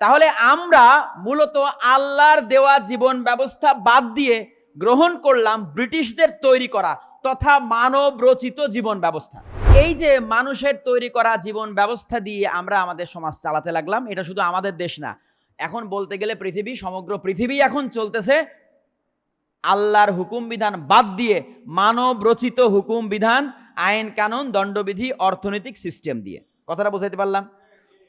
তাহলে আমরা মূলত আল্লাহর দেওয়া জীবন ব্যবস্থা বাদ দিয়ে গ্রহণ করলাম ব্রিটিশদের তৈরি করা তথা মানব রচিত জীবন ব্যবস্থা। এই যে মানুষের তৈরি করা জীবন ব্যবস্থা দিয়ে আমরা আমাদের সমাজ চালাতে লাগলাম, এটা শুধু আমাদের দেশ না। এখন বলতে গেলে পৃথিবী, সমগ্র পৃথিবী এখন চলতেছে আল্লাহর হুকুম বিধান বাদ দিয়ে মানব রচিত হুকুম বিধান, আইন কানুন, দণ্ডবিধি, অর্থনৈতিক সিস্টেম দিয়ে। কথাটা বুঝাইতে পারলাম?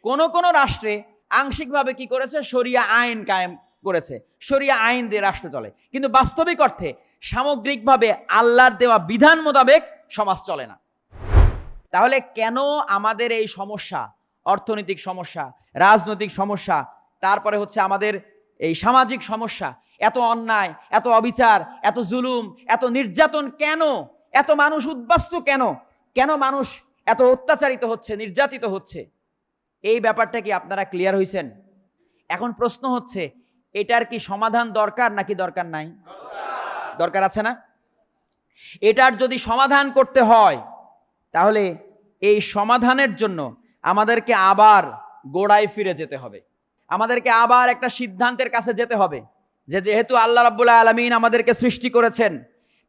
কোন কোন রাষ্ট্রে আংশিকভাবে কি করেছে? শরিয়া আইন কায়েম করেছে। শরিয়া আইন দিয়ে রাষ্ট্র চলে। কিন্তু বাস্তবিক অর্থে সামগ্রিকভাবে আল্লাহর দেওয়া বিধান মোতাবেক সমাজ চলে না। তাহলে কেন আমাদের এই সমস্যা, অর্থনৈতিক সমস্যা, রাজনৈতিক সমস্যা, তারপরে হচ্ছে আমাদের এই সামাজিক সমস্যা, এত অন্যায়, এত অবিচার, এত জুলুম, এত নির্যাতন কেন? এত মানুষ উদ্বাস্তু কেন? কেন মানুষ এত অত্যাচারিত হচ্ছে, নির্যাতিত হচ্ছে? এই ব্যাপারটা কি আপনারা ক্লিয়ার হয়েছেন এখন প্রশ্ন হচ্ছে, এটার কি সমাধান দরকার নাকি দরকার নাই? দরকার আছে না? এটার যদি সমাধান করতে হয়, তাহলে এই সমাধানের জন্য আমাদেরকে আবার গোড়ায় ফিরে যেতে হবে। আমাদেরকে আবার একটা সিদ্ধান্তের কাছে যেতে হবে যে যেহেতু আল্লাহ রাব্বুল আলমিন আমাদেরকে সৃষ্টি করেছেন,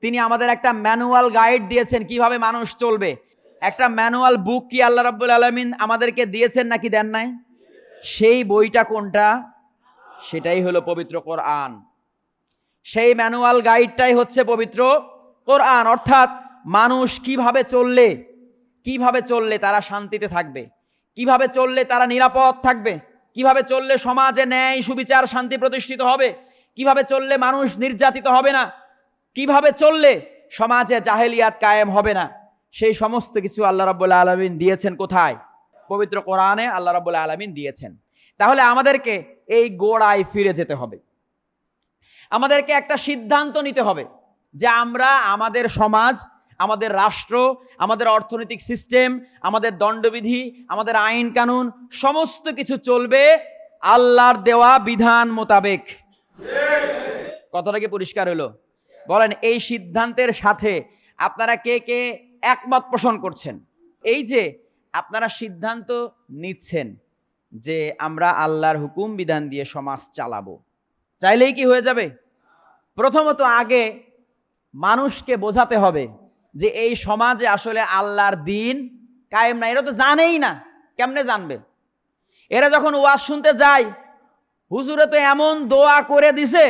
তিনি আমাদের একটা ম্যানুয়াল গাইড দিয়েছেন কীভাবে মানুষ চলবে। একটা ম্যানুয়াল বুক কি আল্লাহ রাব্বুল আলমিন আমাদেরকে দিয়েছেন নাকি দেন নাই? সেই বইটা কোনটা? সেটাই হলো পবিত্র কোরআন। সেই ম্যানুয়াল গাইডটাই হচ্ছে পবিত্র কোরআন। অর্থাৎ মানুষ কীভাবে চললে কীভাবে চললে তারা শান্তিতে থাকবে? কীভাবে চললে তারা নিরাপদ থাকবে? কীভাবে চললে সমাজে ন্যায়, সুবিচার, শান্তি প্রতিষ্ঠিত হবে? কীভাবে চললে মানুষ নির্যাতিত হবে না? কীভাবে চললে সমাজে জাহেলিয়াত কায়েম হবে না? সেই সমস্ত কিছু আল্লাহ রাব্বুল আলমিন দিয়েছেন কোথায়? পবিত্র কোরআনে আল্লাহ রাব্বুল আলমিন দিয়েছেন। তাহলে আমাদেরকে এই গোড়ায় ফিরে যেতে হবে। আমাদেরকে একটা সিদ্ধান্ত নিতে হবে যে আমরা আমাদের সমাজ, আমাদের রাষ্ট্র, আমাদের অর্থনৈতিক সিস্টেম, আমাদের দণ্ডবিধি, আমাদের আইন কানুন, সমস্ত কিছু চলবে আল্লাহর দেওয়া বিধান মোতাবেক। কথাটা কি পরিষ্কার হলো? বলেন, এই সিদ্ধান্তের সাথে আপনারা কে কে একমত পোষণ করছেন। এই যে আপনারা সিদ্ধান্ত নিচ্ছেন যে আমরা আল্লাহর হুকুম বিধান দিয়ে সমাজ চালাবো, চাইলেই কি হয়ে যাবে? প্রথমত আগে মানুষকে বোঝাতে হবে যে এই সমাজে আসলে আল্লাহর দিন কায়েম না এরা তো জানেই না, কেমনে জানবে? এরা যখন ওয়াজ শুনতে যায়, হুজুরে তো এমন দোয়া করে দিছে,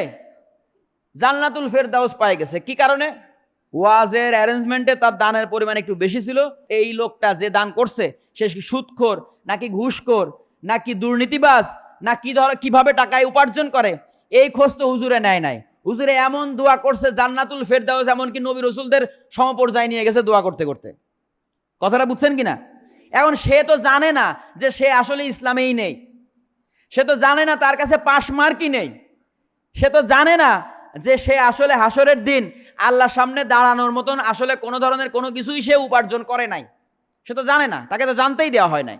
জান্নাতুল ফেরদাউস পায়ে গেছে। কি কারণে? ওয়াজের অ্যারেঞ্জমেন্টে তার দানের পরিমাণ একটু বেশি ছিল। এই লোকটা যে দান করছে, সে কি সুদখোর, নাকি ঘুষখোর, নাকি দুর্নীতিবাজ না কি ধর কীভাবে টাকায় উপার্জন করে, এই খোঁজ তো হুজুরে নেয় নাই। হুজুরে এমন দোয়া করছে, জান্নাতুল ফেরদাউস এমনকি নবী রসুলদের সমপর্যায়ে নিয়ে গেছে দোয়া করতে করতে। কথাটা বুঝছেন কি না এখন সে তো জানে না যে সে আসলে ইসলামেই নেই। সে তো জানে না তার কাছে পাশ মার্কই নেই। সে তো জানে না যে সে আসলে হাসরের দিন আল্লাহর সামনে দাঁড়ানোর মতন আসলে কোনো ধরনের কোনো কিছুই সে উপার্জন করে নাই। সে তো জানে না, তাকে তো জানতেই দেওয়া হয় নাই।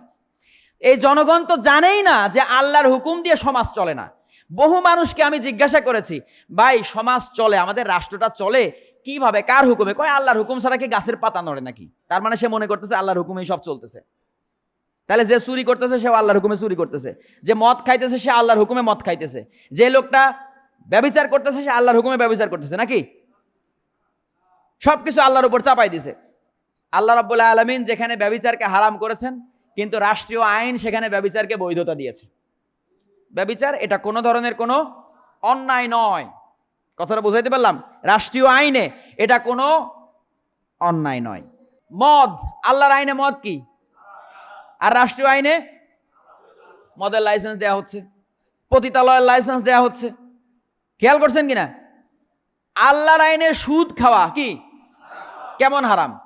এই জনগণ তো জানেই না যে আল্লাহর হুকুম দিয়ে সমাজ চলে না। বহু মানুষকে আমি জিজ্ঞাসা করেছি, ভাই, সমাজ চলে, আমাদের রাষ্ট্রটা চলে কীভাবে? কার হুকুমে? কয়, আল্লাহর হুকুম ছাড়া কি গাছের পাতা নড়ে নাকি? তার মানে সে মনে করতেছে, আল্লাহর হুকুমেই সব চলতেছে। তাহলে যে চুরি করতেছে সে আল্লাহর হুকুমে চুরি করতেছে। যে মদ খাইতেছে, সে আল্লাহর হুকুমে মদ খাইতেছে। যে লোকটা ব্যবচার করতেছে, সে আল্লাহর হুকুমে ব্যবচার করতেছে, নাকি? সবকিছু আল্লাহর উপর চাপাই দিছে। আল্লাহ রাব্বুল আলমিন যেখানে ব্যবিচারকে হারাম করেছেন, কিন্তু রাষ্ট্রীয় আইন সেখানে ব্যবিচারকে বৈধতা দিয়েছে। ব্যবিচার এটা কোনো ধরনের কোনো অন্যায় নয়। কথাটা বুঝাইতে পারলাম? রাষ্ট্রীয় আইনে এটা কোনো অন্যায় নয়। মদ, আল্লাহর আইনে মদ কি? আর রাষ্ট্রীয় আইনে? মদের লাইসেন্স দেয়া হচ্ছে। পতিতালয়ের লাইসেন্স দেয়া হচ্ছে। খেয়াল করছেন কিনা? আল্লাহর আইনে সুদ খাওয়া কি? কেমন হারাম?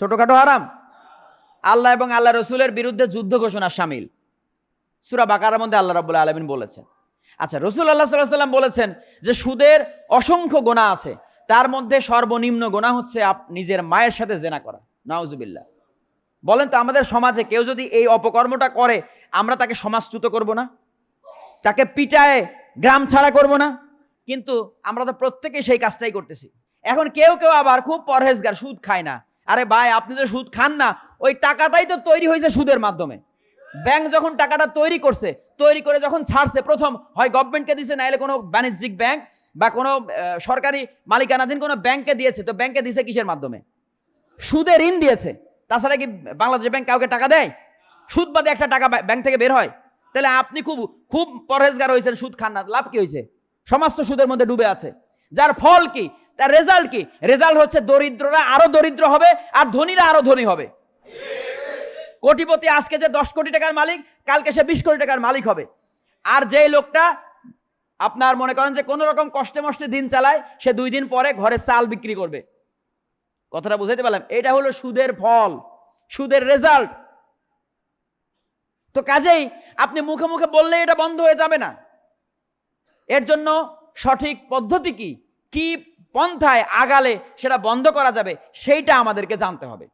ছোটখাটো হারাম? আল্লাহ এবং আল্লাহ রসুলের বিরুদ্ধে যুদ্ধ ঘোষণা সামিল। সুরা বাকারার মধ্যে আল্লাহ রাবুল্লাহ আলমিন বলেছেন। আচ্ছা রসুল আল্লাহ সাল্লাহ সাল্লাম বলেছেন যে সুদের অসংখ্য গোনা আছে। তার মধ্যে সর্বনিম্ন গোনা হচ্ছে আপ, নিজের মায়ের সাথে জেনা করা। নাউজুবিল্লাহ। বলেন তো, আমাদের সমাজে কেউ যদি এই অপকর্মটা করে, আমরা তাকে সমাজচ্যুত করব না? তাকে পিটায় গ্রাম ছাড়া করব না? কিন্তু আমরা তো প্রত্যেকেই সেই কাজটাই করতেছি। এখন কেউ কেউ আবার খুব পরহেজগার, সুদ খায় না। আরে ভাই, আপনি যে সুদ খান না, ওই টাকাটাই তো তৈরি হয়েছে সুদের মাধ্যমে। ব্যাংক যখন টাকাটা তৈরি করছে, তৈরি করে যখন ছাড়ছে, প্রথম হয় গভর্নমেন্টকে দিছে, নাইলে কোনো বাণিজ্যিক ব্যাংক বা কোনো সরকারি মালিকানাধীন কোনো ব্যাংকে দিয়েছে, তো ব্যাংকে দিছে কিসের মাধ্যমে? সুদে ঋণ দিয়েছে। তাছাড়া কি বাংলাদেশ ব্যাংক কাউকে টাকা দেয়? সুদ বাদে একটা টাকা ব্যাংক থেকে বের হয়। তাহলে আপনি খুব খুব পরহেজগার হয়েছেন, সুদ খান না, লাভ কি হয়েছে? সমস্ত সুদের মধ্যে ডুবে আছে। যার ফল কি? তার রেজাল্ট কি? রেজাল্ট হচ্ছে দরিদ্ররা আরও দরিদ্র হবে আর ধনীরা আরও ধনী হবে। কোটিপতি আজকে যে দশ কোটি টাকার মালিক, কালকে সে বিশ কোটি টাকার মালিক হবে। আর যেই লোকটা আপনার মনে করেন যে কোনো রকম কষ্টে মষ্টে দিন চালায়, সে দুই দিন পরে ঘরে চাল বিক্রি করবে। কথাটা বুঝাইতে পারলাম? এটা হলো সুদের ফল, সুদের রেজাল্ট। তো কাজেই আপনি মুখে মুখে বললে এটা বন্ধ হয়ে যাবে না। এর জন্য সঠিক পদ্ধতি কি? কি পন্থায় আগালে সেটা বন্ধ করা যাবে সেইটা আমাদেরকে জানতে হবে।